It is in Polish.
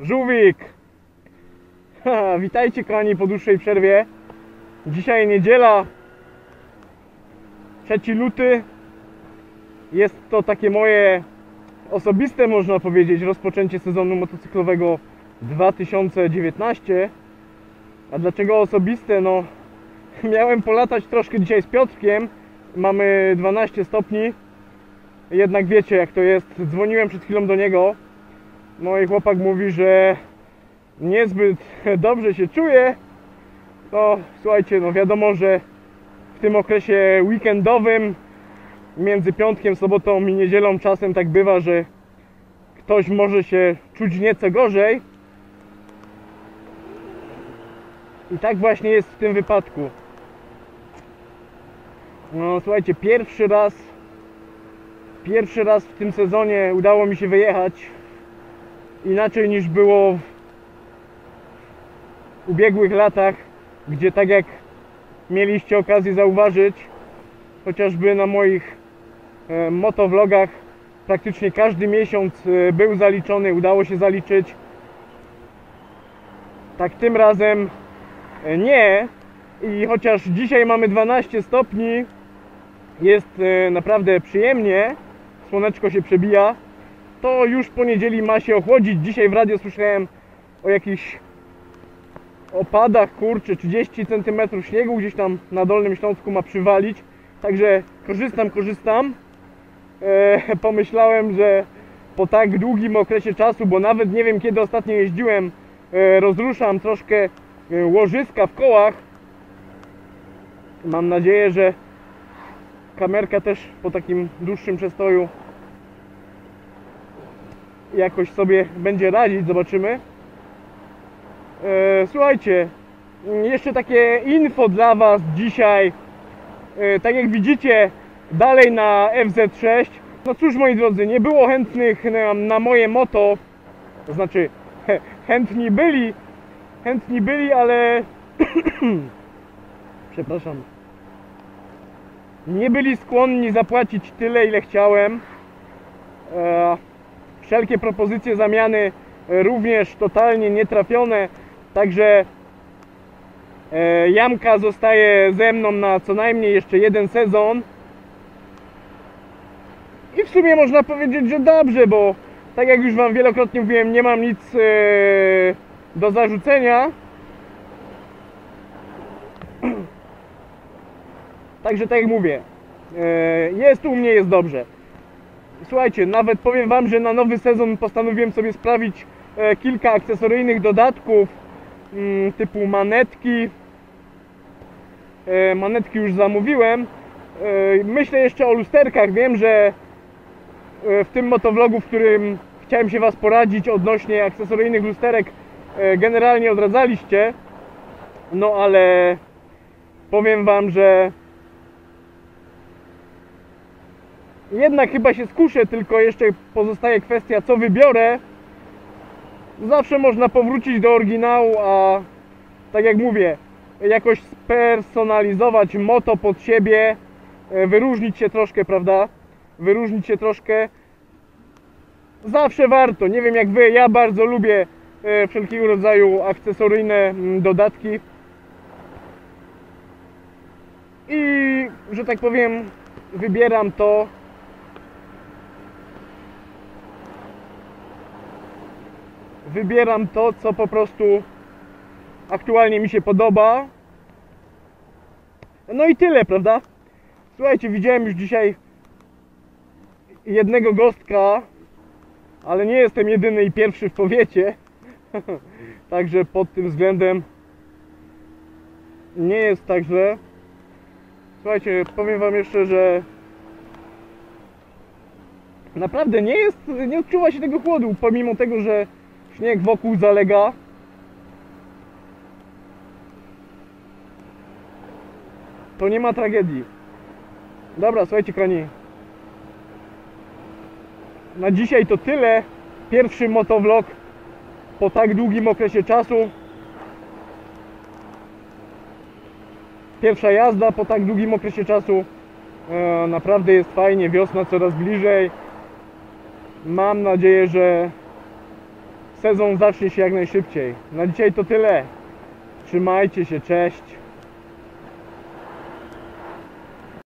Żółwik! Ha, witajcie kochani po dłuższej przerwie. Dzisiaj niedziela, 3 luty. Jest to takie moje osobiste, można powiedzieć, rozpoczęcie sezonu motocyklowego 2019. A dlaczego osobiste? No, miałem polatać troszkę dzisiaj z Piotrkiem. Mamy 12 stopni. Jednak wiecie jak to jest. Dzwoniłem przed chwilą do niego. No i chłopak mówi, że niezbyt dobrze się czuje. No słuchajcie, no wiadomo, że w tym okresie weekendowym między piątkiem, sobotą i niedzielą czasem tak bywa, że ktoś może się czuć nieco gorzej. I tak właśnie jest w tym wypadku. No słuchajcie, pierwszy raz pierwszy raz w tym sezonie udało mi się wyjechać inaczej niż było w ubiegłych latach, gdzie tak jak mieliście okazję zauważyć, chociażby na moich e, motovlogach praktycznie każdy miesiąc e, był zaliczony, udało się zaliczyć. Tak tym razem nie. I chociaż dzisiaj mamy 12 stopni, jest e, naprawdę przyjemnie, słoneczko się przebija, to już po niedzieli ma się ochłodzić. Dzisiaj w radio słyszałem o jakichś opadach, kurczę, 30 cm śniegu gdzieś tam na Dolnym Śląsku ma przywalić. Także korzystam, korzystam. E, pomyślałem, że po tak długim okresie czasu, bo nawet nie wiem kiedy ostatnio jeździłem, e, rozruszam troszkę łożyska w kołach. Mam nadzieję, że kamerka też po takim dłuższym przestoju jakoś sobie będzie radzić, zobaczymy. E, słuchajcie, jeszcze takie info dla Was dzisiaj. E, tak jak widzicie, dalej na FZ6. No cóż, moi drodzy, nie było chętnych na, na moje moto. To znaczy, chętni byli, chętni byli, ale. Przepraszam. Nie byli skłonni zapłacić tyle, ile chciałem. E, wszelkie propozycje zamiany również totalnie nietrafione. Także e, Jamka zostaje ze mną na co najmniej jeszcze jeden sezon. I w sumie można powiedzieć, że dobrze, bo tak jak już Wam wielokrotnie mówiłem, nie mam nic e, do zarzucenia. Także tak jak mówię, e, jest u mnie, jest dobrze. Słuchajcie, nawet powiem Wam, że na nowy sezon postanowiłem sobie sprawić e, kilka akcesoryjnych dodatków mm, typu manetki. E, manetki już zamówiłem. Myślę jeszcze o lusterkach. Wiem, że w tym motovlogu, w którym chciałem się Was poradzić odnośnie akcesoryjnych lusterek, generalnie odradzaliście. No ale powiem Wam, że jednak chyba się skuszę, tylko jeszcze pozostaje kwestia, co wybiorę. Zawsze można powrócić do oryginału, a tak jak mówię, jakoś spersonalizować moto pod siebie, e, wyróżnić się troszkę, prawda? Wyróżnić się troszkę. Zawsze warto. Nie wiem jak wy, ja bardzo lubię e, wszelkiego rodzaju akcesoryjne mm, dodatki. I że tak powiem, wybieram to, wybieram to, co po prostu aktualnie mi się podoba. No i tyle, prawda? Słuchajcie, widziałem już dzisiaj jednego gostka, ale nie jestem jedyny i pierwszy w powiecie. Także pod tym względem nie jest tak źle. Słuchajcie, powiem wam jeszcze, że naprawdę nie jest, nie odczuwa się tego chłodu, pomimo tego, że Śnieg wokół zalega. To nie ma tragedii. Dobra, słuchajcie, krani. Na dzisiaj to tyle. Pierwszy motovlog po tak długim okresie czasu. pierwsza jazda po tak długim okresie czasu. E, naprawdę jest fajnie, wiosna coraz bliżej. Mam nadzieję, że sezon zacznie się jak najszybciej. Na dzisiaj to tyle. Trzymajcie się, cześć.